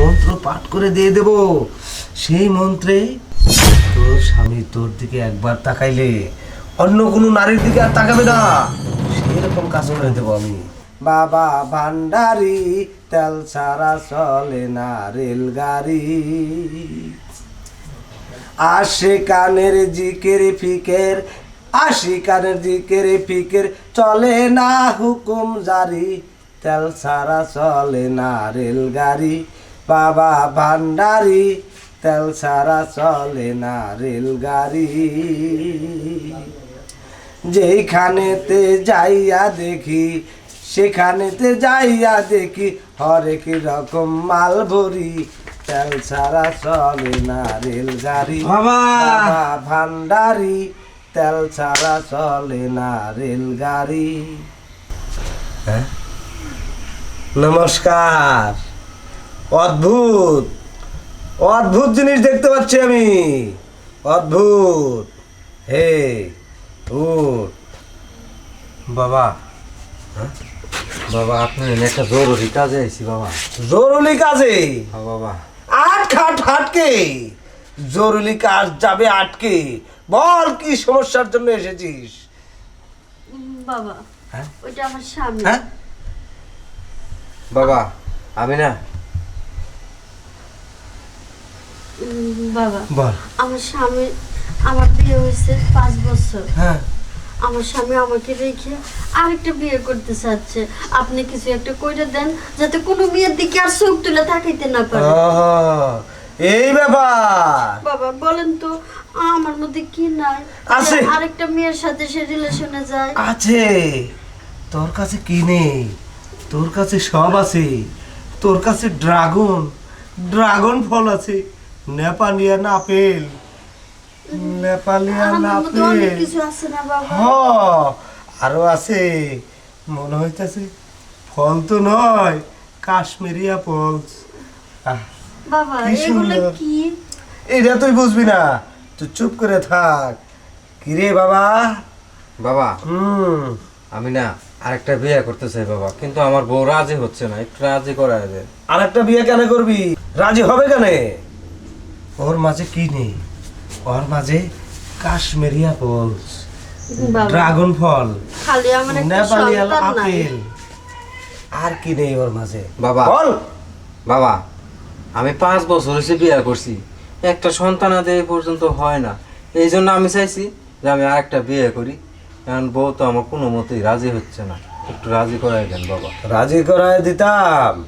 মন্ত্র পাঠ করে দিয়ে দেব। সেই মন্ত্রে তোর স্বামী তোর দিকে একবার তাকাইলে অন্য কোনো নারীর দিকে আর তাকাবে না। সেই রকম কাজ করে দেবো আমি। বাবা ভান্ডারি, তেল ছাড়া চলে না রেলগাড়ি। আসে কানের জিকের ফিকের আসি কানের জিকের ফিকের, চলে না হুকুম জারি। তেল ছাড়া চলে না রেলগাড়ি। বাবা ভান্ডারি তেল ছাড়া চলে না রেলগাড়ি। যেখানেতে যাইয়া দেখি সেখানেতে যাইয়া দেখি হরেক রকম মাল ভরি তেল ছাড়া চলে না রেলগাড়ি। ভান্ডারি তেল ছাড়া চলে না রেলগাড়ি। হ্যাঁ? নমস্কার। অদ্ভুত। অদ্ভুত জিনিস দেখতে পাচ্ছি আমি। অদ্ভুত। হে উঠ। বাবা বাবা আপনি একটা জরুরি কাজে আইছি বাবা। জরুরি কাজে? হ্যাঁ বাবা। আট খাট হাটকে। জরুরি কাজ যাবে আটকে। বল কি সমস্যার জন্য এসেছিস? বাবা হ্যাঁ? ওইটা আমার স্বামী। হ্যাঁ? বাবা আমি না বাবা বল। আমার স্বামী আমার বিয়ে হয়েছে পাঁচ বছর। হ্যাঁ। আমার স্বামী আমাকে রেখে আরেকটা বিয়ে করতে চাচ্ছে। আপনি কিছু একটা কইরা দেন যাতে কোনো মেয়ের দিকে আর চোখ তুলে তাকাইতে না পারে। এই ব্যাপার। বাবা বলেন তো আমার মধ্যে কি নাই? আছে। আরেকটা মেয়ের সাথে সে রিলেশনে যায়। আছে। তোর কাছে কি নেই? তোর কাছে সব আছে। তোর কাছে ড্রাগন ড্রাগন ফল আছে। নেপালিয়ান আপেল। নেপালিয়ান আপেল। হ আরও আছে। মনে হইতেছে ফল তো নয় কাশ্মীরি আপেল কি সুন্দর। এটা তুই বুঝবি না। তুই চুপ করে থাক। কিরে বাবা? বাবা হুম। আমি না আরেকটা বিয়ে করতে চাই বাবা কিন্তু আমার বউ রাজি হচ্ছে না। একটু রাজি করায় আরেকটা বিয়ে কেন করবি? রাজি হবে কেন? ওর মাঝে কি নেই? ওর মাঝে কাশ্মীরি আপেল বাবা। ড্রাগন ফল খালি আমার একটা আপেল। আর কি নেই ওর মাঝে? বাবা। বল। বাবা আমি পাঁচ বছর হয়েছে বিয়ে করছি। একটা সন্তান আদে পর্যন্ত হয় না। এই জন্য আমি চাইছি যে আমি আরেকটা বিয়ে করি। কারণ বউ তো আমার কোনো মতেই রাজি হচ্ছে না। একটু রাজি করাই দেন বাবা। রাজি করায় দিতাম।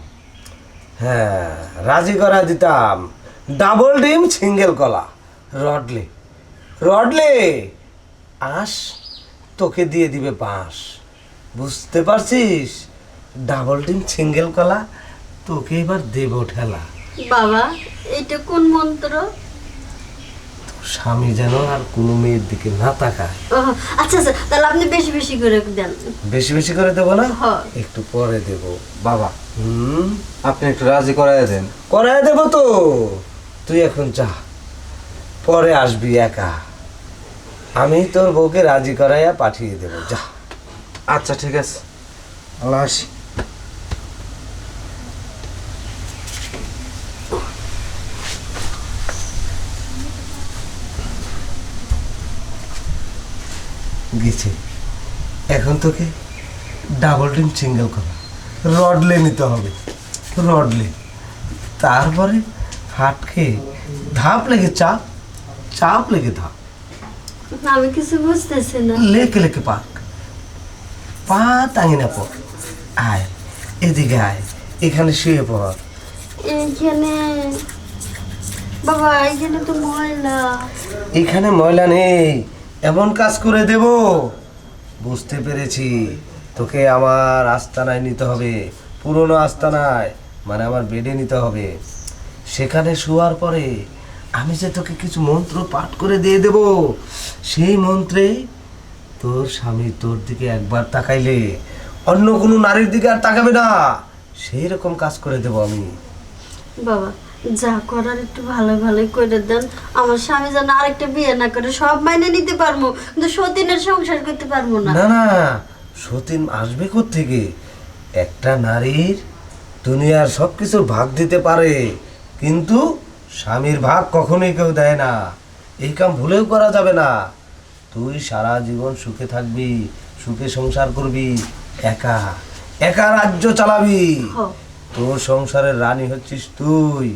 হ্যাঁ রাজি করায় দিতাম। ডাবল ডিম সিঙ্গেল কলা। রডলে। রডলে আস তোকে দিয়ে দিবে বাঁশ। বুঝতে পারছিস? ডাবল ডিম সিঙ্গেল কলা তোকে এবার দেব ঠেলা। বাবা এটা কোন মন্ত্র? তোর স্বামী যেন আর কোনো মেয়ের দিকে না তাকায়। আচ্ছা আচ্ছা তাহলে আপনি বেশি বেশি করে দেন। বেশি বেশি করে দেবো না? হ্যাঁ। একটু পরে দেব। বাবা হুম আপনি একটু রাজি করাই দেন। করায় দেবো তো। তুই এখন যা পরে আসবি একা। আমি তোর বউকে রাজি করাইয়া পাঠিয়ে দেবো যা। আচ্ছা ঠিক আছে। আল্লাহ আসি। গেছে। এখন তোকে ডাবল ডিম সিঙ্গেল করা। রডলে নিতে হবে। রডলে তারপরে হাট খেয়ে ধাপ লেগে চাপ চাপ লেগে ধাপ। আমি কিছু বুঝতেছি না। লেকে লেকে পাক। পা টাঙিনা পর আয় এদিকে আয় এখানে শুয়ে পড়। এইখানে বাবা এইখানে তো ময়লা। এখানে ময়লা নেই এমন কাজ করে দেব। বুঝতে পেরেছি তোকে আমার আস্তানায় নিতে হবে পুরনো আস্তানায় মানে আমার বেডে নিতে হবে। সেখানে শোয়ার পরে আমি যে তোকে কিছু মন্ত্র পাঠ করে দিয়ে দেব সেই মন্ত্রে তোর স্বামী তোর দিকে একবার তাকাইলে অন্য কোনো নারীর দিকে আর তাকাবে না। সেই রকম কাজ করে দেব আমি। বাবা যা করার একটু ভালো ভালো করে দেন। আমার স্বামী যেন আরেকটা বিয়ে না করে সব মাইনে নিতে পারব কিন্তু সতীনের সংসার করতে পারব না। না না সতীন আসবে থেকে একটা নারীর দুনিয়ার সব কিছুর ভাগ দিতে পারে। কিন্তু স্বামীর ভাগ কখনোই কেউ দেয় না। এই কাম ভুলেও করা যাবে না। তুই সারা জীবন সুখে থাকবি সুখে সংসার করবি একা একা রাজ্য চালাবি। তোর সংসারের রানী হচ্ছিস তুই।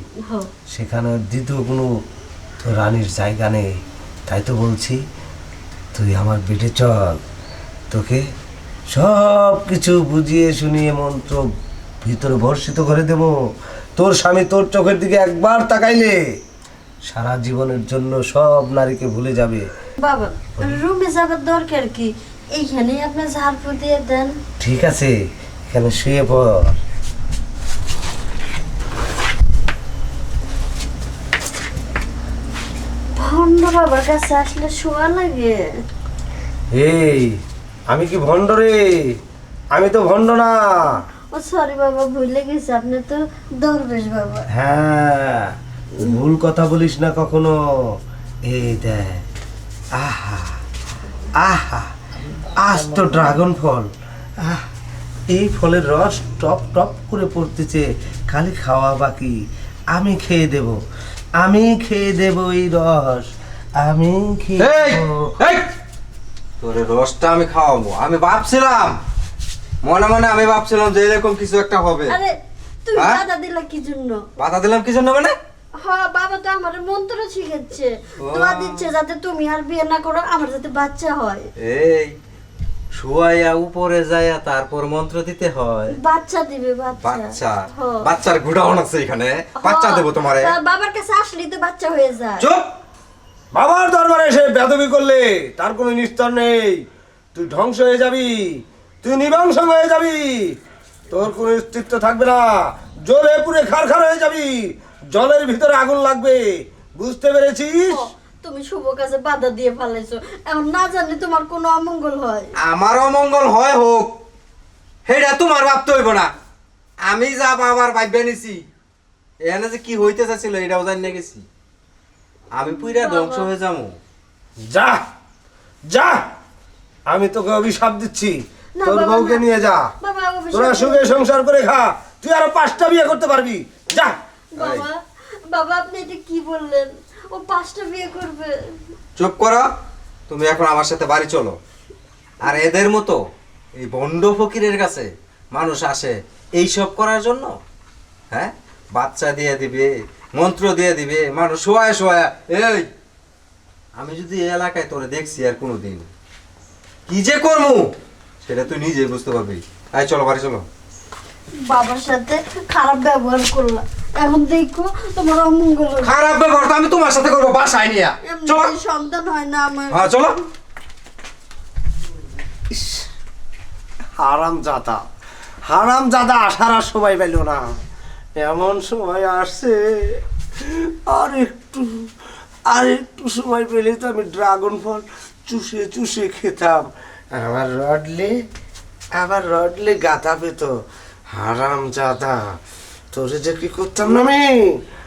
সেখানে দ্বিতীয় কোনো তোর রানীর জায়গা নেই। তাই তো বলছি তুই আমার বেটে চল। তোকে সব কিছু বুঝিয়ে শুনিয়ে মন্ত্র ভিতরে বর্ষিত করে দেব। তোর স্বামী তোর চোখের দিকে একবার তাকাইলে সারা জীবনের জন্য সব নারীকে ভুলে যাবে। বাবা রুমে যাবার দরকার কি? এইখানে আপনি ঝাড়ফু দিয়ে দেন। ঠিক আছে এখানে শুয়ে পড়। ভণ্ড বাবার কাছে আসলে শোয়া লাগে। এই আমি কি ভণ্ড রে? আমি তো ভণ্ড না। ও সরি বাবা ভুলে গেছি আপনি তো দরবেশ বাবা। হ্যাঁ ভুল কথা বলিস না কখনো। এই দেখ আহা আহা আজ তো ড্রাগন ফল। আহ এই ফলের রস টপ টপ করে পড়তেছে খালি খাওয়া বাকি। আমি খেয়ে দেব আমি খেয়ে দেব এই রস আমি খেয়ে। তোরে রসটা আমি খাওয়াবো আমি ভাবছিলাম। মনে মনে আমি ভাবছিলাম যে এরকম কিছু একটা হবে। আরে তুমি হ্যাঁ? দাদা দিলা কি জন্য? বাধা দিলাম মানে? হ্যাঁ বাবা তো আমার মন্ত্র শিখাচ্ছে। ও। দোয়া দিচ্ছে যাতে তুমি আর বিয়ে না করো আমার যাতে বাচ্চা হয়। এই শুয়াইয়া উপরে তারপর মন্ত্র দিতে হয়। বাচ্চা দিবে বাচ্চা। বাচ্চা। হ্যাঁ। বাচ্চার গুডাউন আছে এখানে। বাচ্চা হ্যাঁ। দেবো তোমারে। তা বাবার কাছে আসলেই তো বাচ্চা হয়ে যায়। চুপ! বাবার দরবারে এসে বেদবি করলে তার কোনো নিস্তার নেই। তুই ধ্বংস হয়ে যাবি। তুই নিবংস হয়ে যাবি। তোর কোনো অস্তিত্ব থাকবে না। জলে পুরে খারখার হয়ে যাবি। জলের ভিতরে আগুন লাগবে। বুঝতে পেরেছিস? তুমি শুভ কাজে বাধা দিয়ে ফেলাইছো এখন না জানলে তোমার কোনো অমঙ্গল হয়। আমার অমঙ্গল হয় হোক হেটা তোমার ভাবতে হইব না। আমি যা বাবার ভাববে নিছি এখানে যে কি হইতে চাচ্ছিল এটাও জানি গেছি। আমি পুরা ধ্বংস হয়ে যাব। যা যা আমি তোকে অভিশাপ দিচ্ছি। তোর বউকে নিয়ে যা। তোরা সুখে সংসার করে খা। তুই আরও পাঁচটা বিয়ে করতে পারবি। যা। বাবা বাবা আপনি এটা কি বললেন? ও পাঁচটা বিয়ে করবে। চুপ করো। তুমি এখন আমার সাথে বাড়ি চলো। আর এদের মতো এই বন্ড ফকিরের কাছে মানুষ আসে এই সব করার জন্য? হ্যাঁ? বাচ্চা দিয়ে দিবে মন্ত্র দিয়ে দিবে মানুষ শোয়ায় শোয়ায় এই! আমি যদি এই এলাকায় তোরে দেখছি আর কোনোদিন কি যে করমু? সেটা তুই নিজে বুঝতে পারবি। আয় চলো বাড়ি চলো। বাবার সাথে খারাপ ব্যবহার করলাম। এখন দেখো তোমার অমঙ্গল খারাপ ব্যবহার তো আমি তোমার সাথে করব বাসায় নিয়ে চলো। সন্তান হয় না আমার। হ্যাঁ চলো। হারাম জাদা হারাম জাদা আসার আর সময় পেল না। এমন সময় আসছে আর একটু আর একটু সময় পেলে তো আমি ড্রাগন ফল চুষে চুষে খেতাম। আবার রডলে আবার রডলে গাতা পেত। হারাম জাদা তোরে যে কি করতাম না আমি?